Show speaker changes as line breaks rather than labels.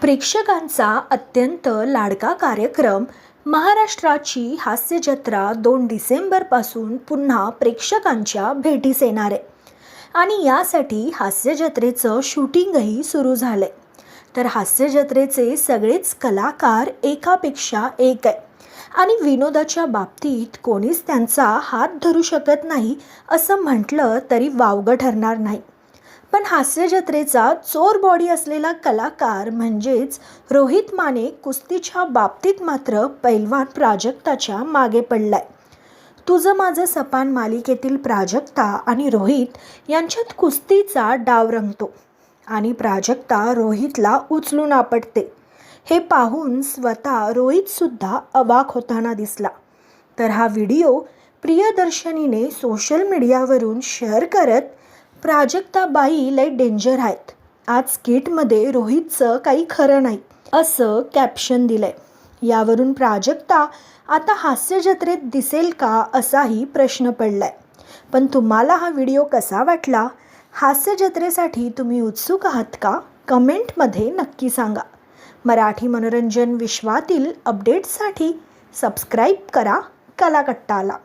प्रेक्षकांचा अत्यंत लाडका कार्यक्रम. महाराष्ट्राची हास्य जत्रा दोन डिसेंबरपासून पुन्हा प्रेक्षकांच्या भेटीस येणार. आहे आणि यासाठी हास्य जत्रेचं शूटिंगही सुरू झालं आहे तर हास्य जत्रेचे सगळेच कलाकार एकापेक्षा एक आहे. आणि विनोदाच्या बाबतीत कोणीच त्यांचा हात धरू शकत नाही असं म्हटलं तरी वावगं ठरणार नाही. पण हास्यजत्रेचा चोर बॉडी असलेला कलाकार म्हणजेच रोहित माने कुस्तीच्या बाबतीत मात्र पैलवान प्राजक्ताच्या मागे पडलाय. तुझं माझं सपान मालिकेतील प्राजक्ता आणि रोहित यांच्यात कुस्तीचा डाव रंगतो आणि प्राजक्ता रोहितला उचलून आपटते. हे पाहून स्वतः रोहितसुद्धा अवाक होताना दिसला. तर हा व्हिडिओ प्रियदर्शनीने सोशल मीडियावरून शेअर करत प्राजक्ताबाई लय डेंजर आहेत. आज किटमध्ये रोहितचं काही खरं नाही असं कॅप्शन दिलंय. यावरून प्राजक्ता आता हास्य जत्रेत दिसेल का असाही प्रश्न पडलाय. पण तुम्हाला हा व्हिडिओ कसा वाटला? हास्य जत्रेसाठी तुम्ही उत्सुक आहात का? कमेंटमध्ये नक्की सांगा. मराठी मनोरंजन विश्वातील अपडेट्ससाठी सबस्क्राईब करा कलाकट्टाला.